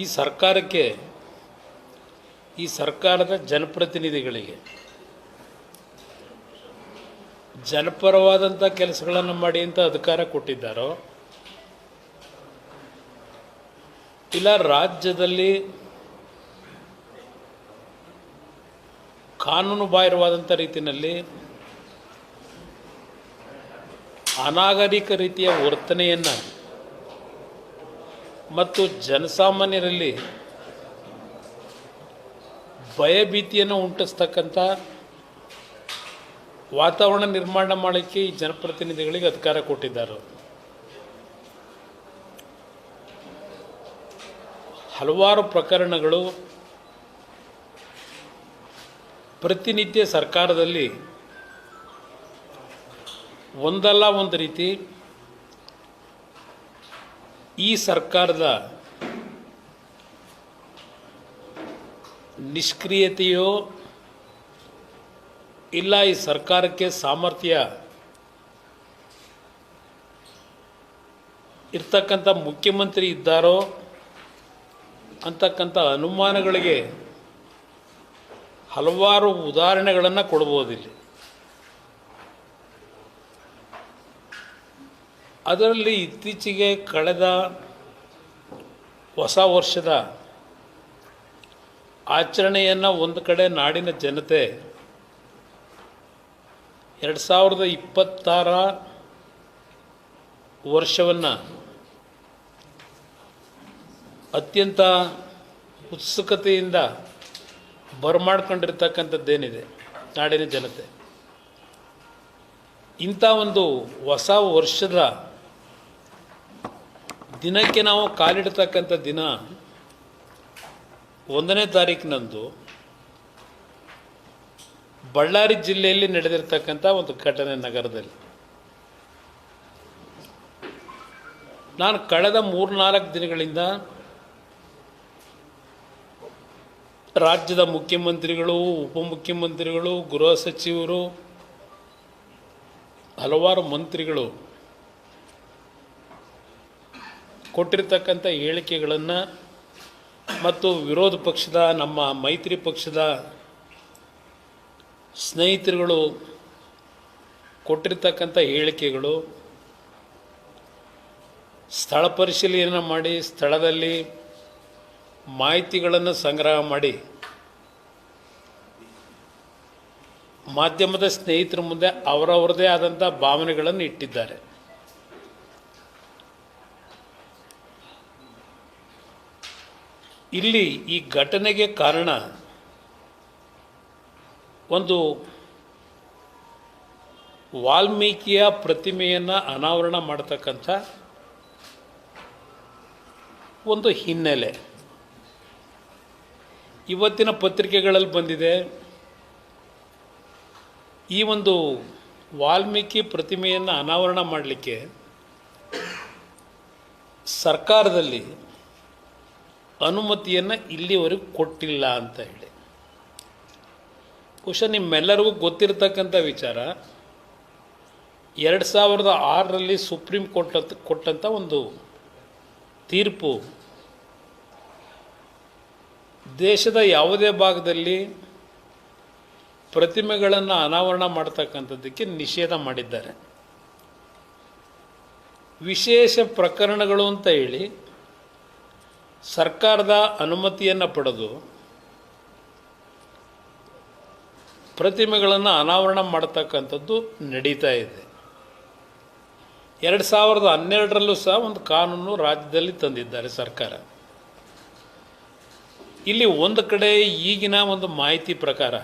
ಈ ಸರ್ಕಾರಕ್ಕೆ, ಈ ಸರ್ಕಾರದ ಜನಪ್ರತಿನಿಧಿಗಳಿಗೆ ಜನಪರವಾದಂಥ ಕೆಲಸಗಳನ್ನು ಮಾಡಿ ಅಂತ ಅಧಿಕಾರ ಕೊಟ್ಟಿದ್ದಾರೋ, ಇಲ್ಲ ರಾಜ್ಯದಲ್ಲಿ ಕಾನೂನು ಬಾಹಿರವಾದಂಥ ರೀತಿಯಲ್ಲಿ ಅನಾಗರಿಕ ರೀತಿಯ ವರ್ತನೆಯನ್ನು ಮತ್ತು ಜನಸಾಮಾನ್ಯರಲ್ಲಿ ಭಯಭೀತಿಯನ್ನು ಉಂಟಿಸ್ತಕ್ಕಂಥ ವಾತಾವರಣ ನಿರ್ಮಾಣ ಮಾಡೋಕ್ಕೆ ಈ ಜನಪ್ರತಿನಿಧಿಗಳಿಗೆ ಅಧಿಕಾರ ಕೊಟ್ಟಿದ್ದಾರೆ. ಹಲವಾರು ಪ್ರಕರಣಗಳು ಪ್ರತಿನಿತ್ಯ ಸರ್ಕಾರದಲ್ಲಿ ಒಂದಲ್ಲ ಒಂದು ರೀತಿ ಈ ಸರ್ಕಾರದ ನಿಷ್ಕ್ರಿಯತೆಯೋ ಇಲ್ಲ ಈ ಸರ್ಕಾರಕ್ಕೆ ಸಾಮರ್ಥ್ಯ ಇರ್ತಕ್ಕಂಥ ಮುಖ್ಯಮಂತ್ರಿ ಇದ್ದಾರೋ ಅಂತಕ್ಕಂಥ ಅನುಮಾನಗಳಿಗೆ ಹಲವಾರು ಉದಾಹರಣೆಗಳನ್ನು ಕೊಡ್ಬೋದಿಲ್ಲಿ. ಅದರಲ್ಲಿ ಇತ್ತೀಚೆಗೆ ಕಳೆದ ಹೊಸ ವರ್ಷದ ಆಚರಣೆಯನ್ನು ಒಂದು ಕಡೆ ನಾಡಿನ ಜನತೆ ಎರಡು ಸಾವಿರದ ಇಪ್ಪತ್ತಾರ ವರ್ಷವನ್ನು ಅತ್ಯಂತ ಉತ್ಸುಕತೆಯಿಂದ ಬರಮಾಡ್ಕೊಂಡಿರ್ತಕ್ಕಂಥದ್ದೇನಿದೆ ನಾಡಿನ ಜನತೆ. ಇಂಥ ಒಂದು ಹೊಸ ವರ್ಷದ ದಿನಕ್ಕೆ ನಾವು ಕಾಲಿಡ್ತಕ್ಕಂಥ ದಿನ ಒಂದನೇ ತಾರೀಕಿನಂದು ಬಳ್ಳಾರಿ ಜಿಲ್ಲೆಯಲ್ಲಿ ನಡೆದಿರ್ತಕ್ಕಂಥ ಒಂದು ಘಟನೆ ನಗರದಲ್ಲಿ. ನಾನು ಕಳೆದ ಮೂರ್ನಾಲ್ಕು ದಿನಗಳಿಂದ ರಾಜ್ಯದ ಮುಖ್ಯಮಂತ್ರಿಗಳು, ಉಪಮುಖ್ಯಮಂತ್ರಿಗಳು, ಗೃಹ ಸಚಿವರು, ಹಲವಾರು ಮಂತ್ರಿಗಳು ಕೊಟ್ಟಿರ್ತಕ್ಕಂಥ ಹೇಳಿಕೆಗಳನ್ನು ಮತ್ತು ವಿರೋಧ ಪಕ್ಷದ, ನಮ್ಮ ಮೈತ್ರಿ ಪಕ್ಷದ ಸ್ನೇಹಿತರುಗಳು ಕೊಟ್ಟಿರ್ತಕ್ಕಂಥ ಹೇಳಿಕೆಗಳು ಸ್ಥಳ ಪರಿಶೀಲನೆ ಮಾಡಿ, ಸ್ಥಳದಲ್ಲಿ ಮಾಹಿತಿಗಳನ್ನು ಸಂಗ್ರಹ ಮಾಡಿ, ಮಾಧ್ಯಮದ ಸ್ನೇಹಿತರ ಮುಂದೆ ಅವರವರದೇ ಆದಂಥ ಭಾವನೆಗಳನ್ನು ಇಟ್ಟಿದ್ದಾರೆ. ಇಲ್ಲಿ ಈ ಘಟನೆಗೆ ಕಾರಣ ಒಂದು ವಾಲ್ಮೀಕಿಯ ಪ್ರತಿಮೆಯನ್ನು ಅನಾವರಣ ಮಾಡತಕ್ಕಂಥ ಒಂದು ಹಿನ್ನೆಲೆ. ಇವತ್ತಿನ ಪತ್ರಿಕೆಗಳಲ್ಲಿ ಬಂದಿದೆ. ಈ ಒಂದು ವಾಲ್ಮೀಕಿ ಪ್ರತಿಮೆಯನ್ನು ಅನಾವರಣ ಮಾಡಲಿಕ್ಕೆ ಸರ್ಕಾರದಲ್ಲಿ ಅನುಮತಿಯನ್ನು ಇಲ್ಲಿವರೆಗೂ ಕೊಟ್ಟಿಲ್ಲ ಅಂತ ಹೇಳಿ. ಬಹುಶಃ ನಿಮ್ಮೆಲ್ಲರಿಗೂ ಗೊತ್ತಿರತಕ್ಕಂಥ ವಿಚಾರ, ಎರಡು ಸಾವಿರದ ಆರರಲ್ಲಿ ಸುಪ್ರೀಂ ಕೋರ್ಟ್ ಕೊಟ್ಟಂಥ ಒಂದು ತೀರ್ಪು, ದೇಶದ ಯಾವುದೇ ಭಾಗದಲ್ಲಿ ಪ್ರತಿಮೆಗಳನ್ನು ಅನಾವರಣ ಮಾಡ್ತಕ್ಕಂಥದ್ದಕ್ಕೆ ನಿಷೇಧ ಮಾಡಿದ್ದಾರೆ. ವಿಶೇಷ ಪ್ರಕರಣಗಳು ಅಂತ ಹೇಳಿ ಸರ್ಕಾರದ ಅನುಮತಿಯನ್ನು ಪಡೆದು ಪ್ರತಿಮೆಗಳನ್ನು ಅನಾವರಣ ಮಾಡ್ತಕ್ಕಂಥದ್ದು ನಡೀತಾ ಇದೆ. ಎರಡು ಸಾವಿರದ ಹನ್ನೆರಡರಲ್ಲೂ ಸಹ ಒಂದು ಕಾನೂನು ರಾಜ್ಯದಲ್ಲಿ ತಂದಿದ್ದಾರೆ ಸರ್ಕಾರ. ಇಲ್ಲಿ ಒಂದು ಕಡೆ ಈಗಿನ ಒಂದು ಮಾಹಿತಿ ಪ್ರಕಾರ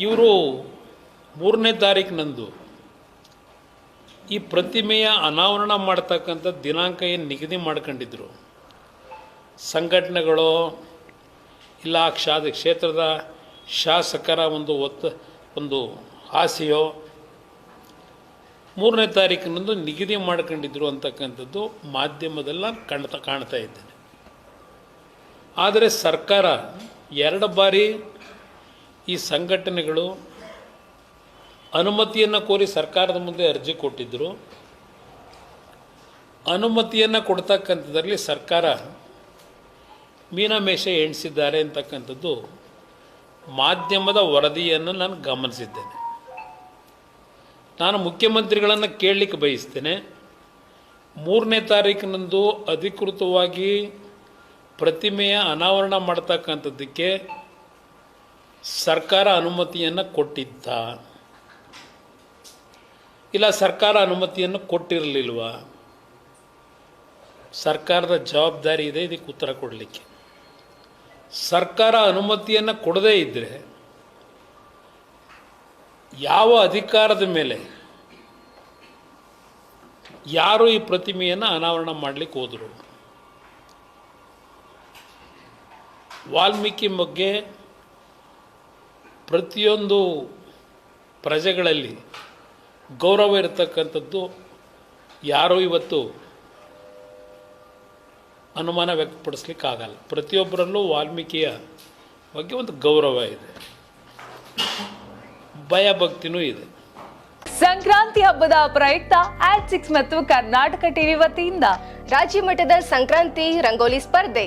ಇವರು ಮೂರನೇ ತಾರೀಕಿನಂದು ಈ ಪ್ರತಿಮೆಯ ಅನಾವರಣ ಮಾಡ್ತಕ್ಕಂಥ ದಿನಾಂಕ ಏನು ನಿಗದಿ ಮಾಡ್ಕೊಂಡಿದ್ರು? ಸಂಘಟನೆಗಳು, ಇಲ್ಲ ಆ ಕ್ಷಾದ ಕ್ಷೇತ್ರದ ಶಾಸಕರ ಒಂದು ಒತ್ತ, ಒಂದು ಆಸೆಯೋ, ಮೂರನೇ ತಾರೀಕಿನಂದು ನಿಗದಿ ಮಾಡ್ಕೊಂಡಿದ್ರು ಅಂತಕ್ಕಂಥದ್ದು ಮಾಧ್ಯಮದಲ್ಲ ಕಾಣ್ತಾ ಕಾಣ್ತಾ ಇದ್ದೇನೆ. ಆದರೆ ಸರ್ಕಾರ ಎರಡು ಬಾರಿ ಈ ಸಂಘಟನೆಗಳು ಅನುಮತಿಯನ್ನು ಕೋರಿ ಸರ್ಕಾರದ ಮುಂದೆ ಅರ್ಜಿ ಕೊಟ್ಟಿದ್ದರು ಅನುಮತಿಯನ್ನು ಕೊಡ್ತಕ್ಕಂಥದ್ರಲ್ಲಿ ಸರ್ಕಾರ ಮೀನಮೇಷ ಎಣಿಸಿದ್ದಾರೆ ಅಂತಕ್ಕಂಥದ್ದು ಮಾಧ್ಯಮದ ವರದಿಯನ್ನು ನಾನು ಗಮನಿಸಿದ್ದೇನೆ. ನಾನು ಮುಖ್ಯಮಂತ್ರಿಗಳನ್ನು ಕೇಳಲಿಕ್ಕೆ ಬಯಸ್ತೇನೆ. ಮೂರನೇ ತಾರೀಕಿನಂದು ಅಧಿಕೃತವಾಗಿ ಪ್ರತಿಮೆಯ ಅನಾವರಣ ಮಾಡ್ತಕ್ಕಂಥದ್ದಕ್ಕೆ ಸರ್ಕಾರ ಅನುಮತಿಯನ್ನು ಕೊಟ್ಟಿದ್ದ ಇಲ್ಲ, ಸರ್ಕಾರ ಅನುಮತಿಯನ್ನು ಕೊಟ್ಟಿರಲಿಲ್ವ? ಸರ್ಕಾರದ ಜವಾಬ್ದಾರಿ ಇದೆ, ಇದಕ್ಕೆ ಉತ್ತರ ಕೊಡಲಿಕ್ಕೆ. ಸರ್ಕಾರ ಅನುಮತಿಯನ್ನು ಕೊಡದೇ ಇದ್ದರೆ ಯಾವ ಅಧಿಕಾರದ ಮೇಲೆ ಯಾರು ಈ ಪ್ರತಿಮೆಯನ್ನು ಅನಾವರಣ ಮಾಡಲಿಕ್ಕೆ ಹೋದರು? ವಾಲ್ಮೀಕಿ ಬಗ್ಗೆ ಪ್ರತಿಯೊಂದು ಪ್ರಜೆಗಳಲ್ಲಿ ಗೌರವ ಇರತಕ್ಕಂಥದ್ದು ಯಾರೂ ಇವತ್ತು ಅನುಮಾನ ವ್ಯಕ್ತಪಡಿಸ್ಲಿಕ್ಕಾಗಲ್ಲ. ಪ್ರತಿಯೊಬ್ಬರಲ್ಲೂ ವಾಲ್ಮೀಕಿಯ ಬಗ್ಗೆ ಒಂದು ಗೌರವ ಇದೆ. ಭಯ ಭಕ್ತಿನೂ ಇದೆ. ಸಂಕ್ರಾಂತಿ ಹಬ್ಬದ ಪ್ರಯುಕ್ತ ಆಟ್ ಸಿಕ್ಸ್ ಮತ್ತು ಕರ್ನಾಟಕ ಟಿವಿ ವತಿಯಿಂದ ರಾಜ್ಯ ಮಟ್ಟದ ಸಂಕ್ರಾಂತಿ ರಂಗೋಲಿ ಸ್ಪರ್ಧೆ